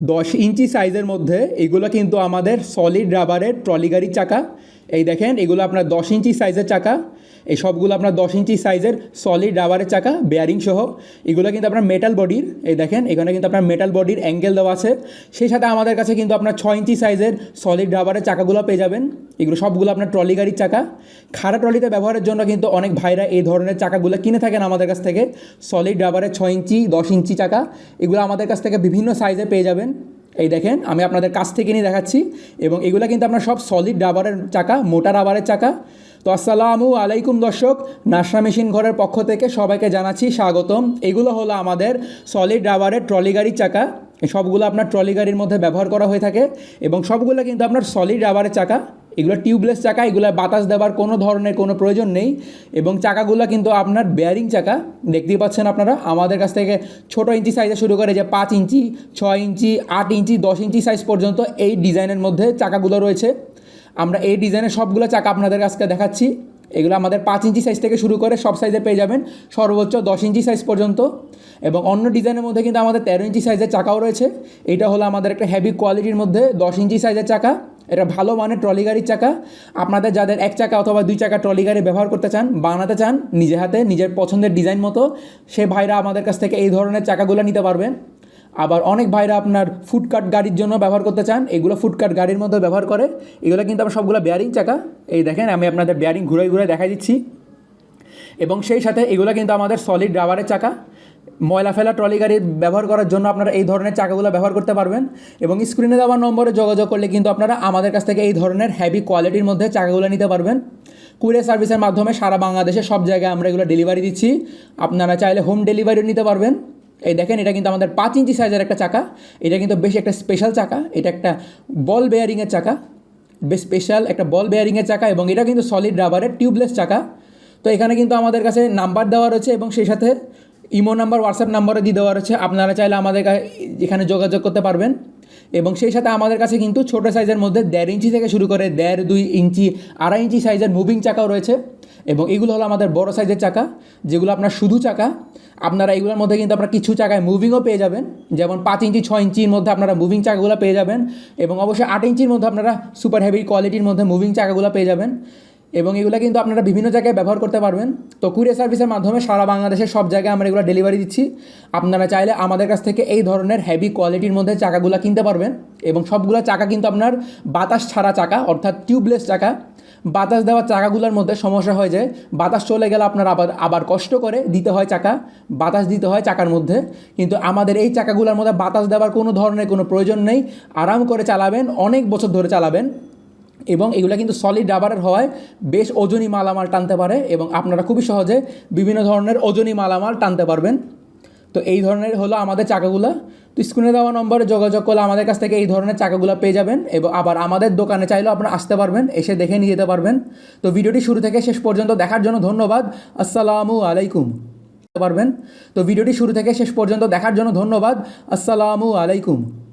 দশ ইঞ্চি সাইজের মধ্যে এগুলো কিন্তু আমাদের সলিড রাবারের ট্রলি গাড়ির চাকা। এই দেখেন, এগুলো আপনার দশ ইঞ্চি সাইজের চাকা। এই সবগুলো আপনার দশ ইঞ্চি সাইজের সলিড রাবারের চাকা বেয়ারিং সহ। এগুলো কিন্তু আপনার মেটাল বডির এই দেখেন, এখানে কিন্তু আপনার মেটাল বডির অ্যাঙ্গেল দেওয়া আছে। সেই সাথে আমাদের কাছে কিন্তু আপনার ছয় ইঞ্চি সাইজের সলিড রাবারের চাকাগুলো পেয়ে যাবেন। এগুলো সবগুলো আপনার ট্রলি গাড়ির চাকা। খাড়া ট্রলিতে ব্যবহারের জন্য কিন্তু অনেক ভাইরা এই ধরনের চাকাগুলো কিনে থাকেন আমাদের কাছ থেকে। সলিড রাবারের ছয় ইঞ্চি, দশ ইঞ্চি চাকা। এগুলো আমাদের কাছ থেকে বিভিন্ন সাইজে পেয়ে যাবেন। এই দেখেন, আমি আপনাদের কাছ থেকে নিয়ে দেখাচ্ছি। এবং এগুলো কিন্তু আপনার সব সলিড রাবারের চাকা, মোটা রাবারের চাকা। তো আসসালামু আলাইকুম দর্শক নাসরা মেশিন ঘরের পক্ষ থেকে সবাইকে জানাচ্ছি স্বাগতম। এগুলো হলো আমাদের সলিড রাবারের ট্রলি গাড়ির চাকা। সবগুলো আপনার ট্রলি গাড়ির মধ্যে ব্যবহার করা হয়ে থাকে এবং সবগুলো কিন্তু আপনার সলিড রাবারের চাকা। এগুলো টিউবলেস চাকা, এগুলো বাতাস দেওয়ার কোনো ধরনের কোনো প্রয়োজন নেই এবং চাকাগুলো কিন্তু আপনার বেয়ারিং চাকা। দেখতেই পাচ্ছেন আপনারা, আমাদের কাছ থেকে ছোটো ইঞ্চি সাইজে শুরু করে যে পাঁচ ইঞ্চি, ছয় ইঞ্চি, আট ইঞ্চি, দশ ইঞ্চি সাইজ পর্যন্ত এই ডিজাইনের মধ্যে চাকাগুলো রয়েছে। আমরা এই ডিজাইনের সবগুলো চাকা আপনাদের কাছকে দেখাচ্ছি। এগুলো আমাদের পাঁচ ইঞ্চি সাইজ থেকে শুরু করে সব সাইজে পেয়ে যাবেন। সর্বোচ্চ দশ ইঞ্চি সাইজ পর্যন্ত। এবং অন্য ডিজাইনের মধ্যে কিন্তু আমাদের তেরো ইঞ্চি সাইজের চাকাও রয়েছে। এটা হলো আমাদের একটা হেভি কোয়ালিটির মধ্যে দশ ইঞ্চি সাইজের চাকা। এটা ভালো মানের ট্রলি গাড়ির চাকা। আপনাদের যাদের এক চাকা অথবা দুই চাকা ট্রলি গাড়ি ব্যবহার করতে চান, বানাতে চান, নিজে হাতে, নিজের পছন্দের ডিজাইন মতো, সে ভাইরা আমাদের কাছ থেকে এই ধরনের চাকাগুলো নিতে পারবেন। আবার অনেক ভাইরা আপনার ফুটকাট গাড়ির জন্য ব্যবহার করতে চান, এগুলো ফুটকাট গাড়ির মধ্যে ব্যবহার করে। এগুলো কিন্তু আমার সবগুলো বেয়ারিং চাকা। এই দেখেন, আমি আপনাদের বেয়ারিং ঘুরে ঘুরে দেখাই দিচ্ছি। এবং সেই সাথে এগুলো কিন্তু আমাদের সলিড রাবারের চাকা। ময়লা ফেলা ট্রলি গাড়ি ব্যবহার করার জন্য আপনারা এই ধরনের চাকাগুলো ব্যবহার করতে পারবেন। এবং স্ক্রিনে দেওয়া নম্বরে যোগাযোগ করলে কিন্তু আপনারা আমাদের কাছ থেকে এই ধরনের হ্যাভি কোয়ালিটির মধ্যে চাকাগুলো নিতে পারবেন। কুরিয়ার সার্ভিসের মাধ্যমে সারা বাংলাদেশে সব জায়গায় আমরা এগুলো ডেলিভারি দিচ্ছি। আপনারা চাইলে হোম ডেলিভারিও নিতে পারবেন। এই দেখেন, এটা কিন্তু আমাদের পাঁচ ইঞ্চি সাইজের একটা চাকা। এটা কিন্তু বেশ একটা স্পেশাল চাকা। এটা একটা বল বেয়ারিংয়ের চাকা। বেশ স্পেশাল একটা বল বেয়ারিংয়ের চাকা এবং এটা কিন্তু সলিড রাবারের টিউবলেস চাকা। তো এখানে কিন্তু আমাদের কাছে নাম্বার দেওয়া রয়েছে এবং সেই সাথে ইমো নাম্বার, হোয়াটসঅ্যাপ নাম্বারও দিয়ে দেওয়া রয়েছে। আপনারা চাইলে আমাদের এখানে যোগাযোগ করতে পারবেন। এবং সেই সাথে আমাদের কাছে কিন্তু ছোটো সাইজের মধ্যে দেড় ইঞ্চি থেকে শুরু করে দেড়, দুই ইঞ্চি, আড়াই ইঞ্চি সাইজের মুভিং চাকাও রয়েছে। এবং এগুলো হলো আমাদের বড় সাইজের চাকা, যেগুলো আপনার শুধু চাকা। আপনারা এগুলোর মধ্যে কিন্তু আপনারা কিছু চাকায় মুভিংও পেয়ে যাবেন। যেমন পাঁচ ইঞ্চি, ছয় ইঞ্চির মধ্যে আপনারা মুভিং চাকাগুলো পেয়ে যাবেন। এবং অবশ্যই আট ইঞ্চির মধ্যে আপনারা সুপার হেভি কোয়ালিটির মধ্যে মুভিং চাকাগুলো পেয়ে যাবেন। এবং এগুলো কিন্তু আপনারা বিভিন্ন জায়গায় ব্যবহার করতে পারবেন। তো কুরিয়ার সার্ভিসের মাধ্যমে সারা বাংলাদেশের সব জায়গায় আমরা এগুলো ডেলিভারি দিচ্ছি। আপনারা চাইলে আমাদের কাছ থেকে এই ধরনের হেভি কোয়ালিটির মধ্যে চাকাগুলো কিনতে পারবেন এবং সবগুলো চাকা কিন্তু আপনার বাতাস ছাড়া চাকা, অর্থাৎ টিউবলেস চাকা। বাতাস দেওয়া চাকাগুলোর মধ্যে সমস্যা হয়ে যায়। বাতাস চলে গেলে আপনার আবার আবার কষ্ট করে দিতে হয় চাকা, বাতাস দিতে হয় চাকার মধ্যে। কিন্তু আমাদের এই চাকাগুলোর মধ্যে বাতাস দেওয়ার কোনো ধরনের কোনো প্রয়োজন নেই। আরাম করে চালাবেন, অনেক বছর ধরে চালাবেন। এবং এগুলো কিন্তু সলিড রাবারের হওয়ায় বেশ ওজনী মালামাল টানতে পারে এবং আপনারা খুবই সহজে বিভিন্ন ধরনের ওজনী মালামাল টানতে পারবেন। তো এই ধরনের হলো আমাদের চাকাগুলো। তো স্ক্রিনে দেওয়া নম্বরে যোগাযোগ করলে আমাদের কাছ থেকে এই ধরনের চাকাগুলো পেয়ে যাবেন এবং আবার আমাদের দোকানে চাইলেও আপনারা আসতে পারবেন, এসে দেখে নিয়ে যেতে পারবেন। তো ভিডিওটি শুরু থেকে শেষ পর্যন্ত দেখার জন্য ধন্যবাদ। আসসালামু আলাইকুম। পারবেন। তো ভিডিওটি শুরু থেকে শেষ পর্যন্ত দেখার জন্য ধন্যবাদ। আসসালামু আলাইকুম।